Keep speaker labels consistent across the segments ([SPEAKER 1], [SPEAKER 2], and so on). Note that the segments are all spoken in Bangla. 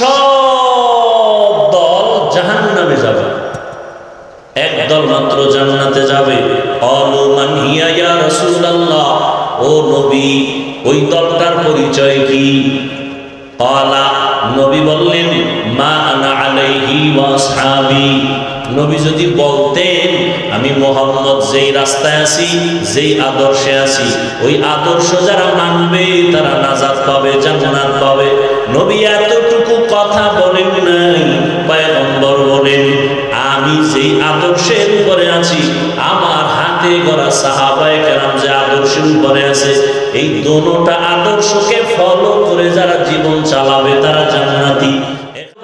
[SPEAKER 1] সব দল জাহান নামে যাবে একদল মাত্র জান্নাতে যাবে। ও নবী, ওই দলটার পরিচয় কি? নবী বললেন, মা নবী যদি বলতেন, আমি মোহাম্মদ যেই রাস্তায় আছি, যেই আদর্শে আছি, ওই আদর্শ যারা মানবে, তারা নাজাত পাবে জান্নাত। আদর্শের উপরে আছি। আমার হাতে গড়া সাহাবায়ে কেরাম যে আদর্শের উপরে আছে, এই দোনোটা আদর্শকে ফলো করে যারা জীবন চালাবে, তারা জান্নাতি।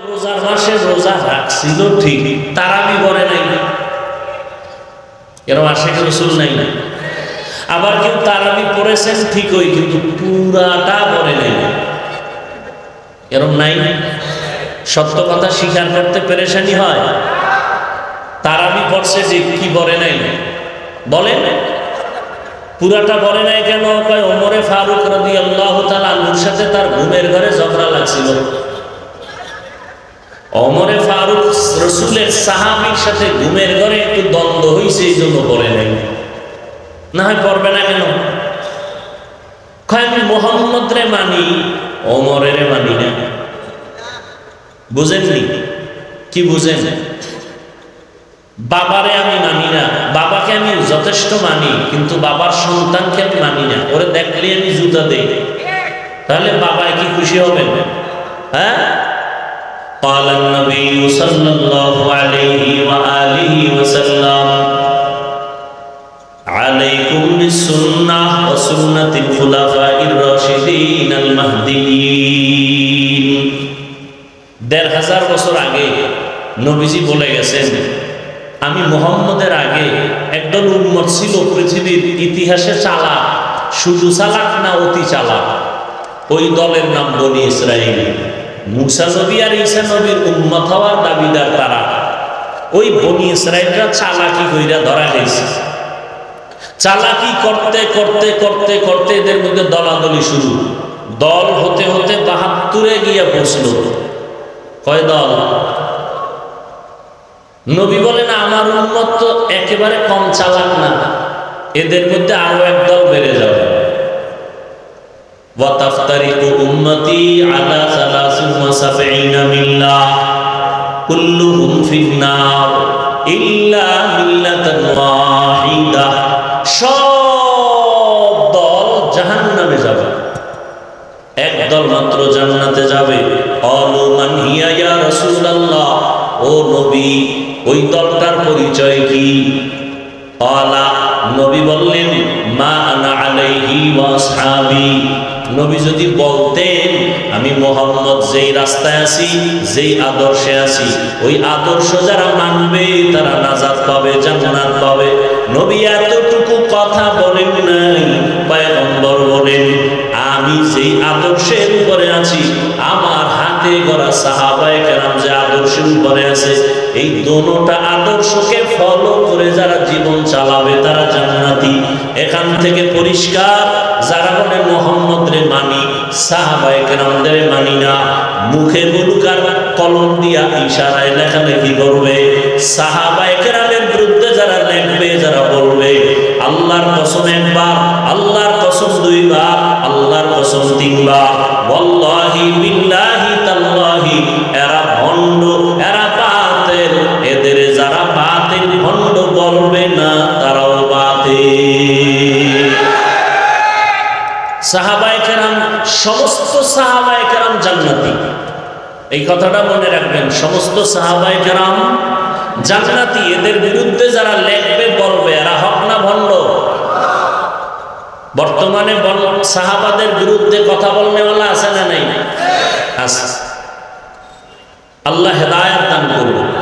[SPEAKER 1] রোজার মাসে রোজা রাখছিল ঠিক তারাবি করে নাই? এরকম আশেখ রসুল নাই না? আবার কেউ তারাবি পড়েছেন ঠিকই, কিন্তু পুরাটা বলে নাই। এরম নাই? সত্য কথা স্বীকার করতে পেরেশানি হয়? তারাবি পড়ছে যে কি বলে নাই বলেন। পুরাটা বলে নাই কেন? কয়, ওমরে ফারুক রদি আল্লাহ তালুর সাথে তার ঘুমের ঘরে ঝগড়া লাগছিল। অমরে ফারুক রসুলের সাহাবির সাথে ঘুমের ঘরে একটু দ্বন্দ্ব হয়েছে এই জন্য বলে নাই। না হয় পড়বে না কেন? আমি মোহাম্মদ রে মানি অমরের মানি না। বুঝেননি? কি বুঝেন? বাবারে আমি মানি না বাবাকে আমি যথেষ্ট মানি কিন্তু বাবার সন্তানকে আমি মানি না ওরে দেখলে আমি জুতা দেই তাহলে বাবায় কি খুশি হবেন হ্যাঁ قال النبي صلى الله عليه وآله وسلم عليكم بالسنة وسنة الخلفاء الراشدين المهديين দেড় হাজার বছর আগে নবীজি বলে গেছেন আমি মোহাম্মদের আগে একদল উন্মত ছিল পৃথিবীর ইতিহাসে চালাক, শুধু চালাক না অতি চালাক। ওই দলের নাম বনি ইসরায়েল মুসা নবী আর ঈসা নবীর উন্মত হওয়ার দাবিদার তারা। ওই বনি ইসরায়েলরা চালাকি কইরা ধরা গেছে চালাকি করতে করতে করতে করতে এদের মধ্যে দলাদলি শুরু। দল হতে হতে বাহাত্তরে গিয়ে পৌঁছল। কয় দল? নবী বলেন আমার উন্মত তো একেবারে কম চালাক না এদের মধ্যে আরো এক দল বেড়ে যাবে وتفترق أمتي على ثلاث وسبعين ملة كلهم في النار إلا ملة واحدة সব দল জাহান্নামে যাবে এক দল মাত্র জান্নাতে যাবে অলমান হিয়া ইয়া রাসূলুল্লাহ ও নবী ওই দলটার পরিচয় কি? নবী বললেন, মা আনা বলতেন, আমি মোহাম্মদ যেই রাস্তায় আছি, যেই আদর্শে আছি, ওই আদর্শ যারা মানবে, তারা নাজাত পাবে, জান্নাত পাবে। নবী এতটুকু কথা বলেন নাই, পয়গম্বর বলেন, আমি যেই আদর্শের উপরে আছি, আমার হাতে গড়া সাহাবায়ে কেরাম যে আদর্শের উপরে আছে এই দোনোটা আদর্শকে ফলো করে যারা জীবন চালাবে, তারা জান্নাতি। এখান থেকে পরিষ্কার, যারা বলে মোহাম্মদ রে মানি, সাহাবায়ে কেরামদের মানি না। মুখে বলুকার কলম দিয়া ইশারায় লেখালেখি করবে। সাহাবায়ে কেরামের বিরুদ্ধে যারা লেখবে, যারা বলবে, আল্লাহর কসম একবার, আল্লাহর কসম দুইবার, আল্লাহর কসম তিনবার। সাহাবায়ে সমস্ত সাহাবায়ে কেরাম জান্নাতি। এই কথাটা মনে রাখবেন, সমস্ত সাহাবায়ে কেরাম জান্নাতি। এদের বিরুদ্ধে যারা লেখবে, বলবে, এরা হক না ভণ্ড? বর্তমানে সাহাবাদের বিরুদ্ধে কথা বলনেওয়ালা আছে না নাই? আছে। আল্লাহ হেদায়াত দান করবে